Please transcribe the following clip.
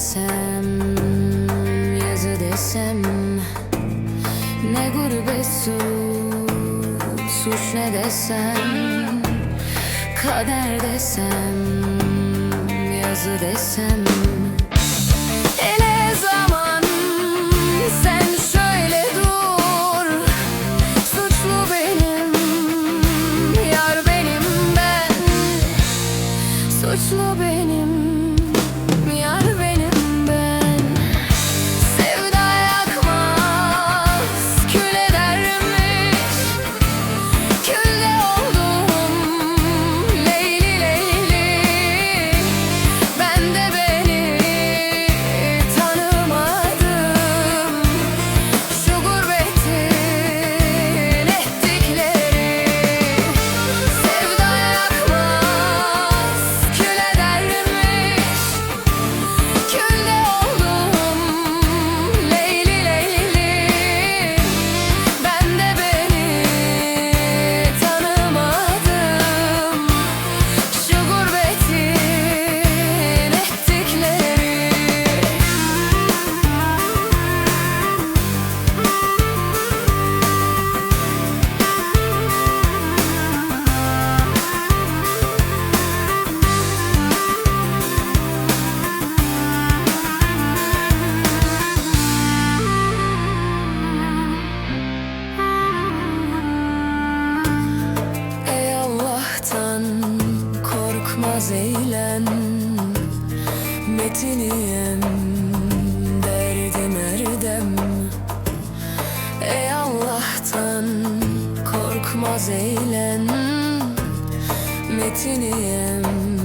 desem Yazı desem. Ne gurbet suç Suç ne desem. Kader desem Yazı desem. Metiniyem derdim erdem. Ey Allah'tan korkmaz eylem Metiniyem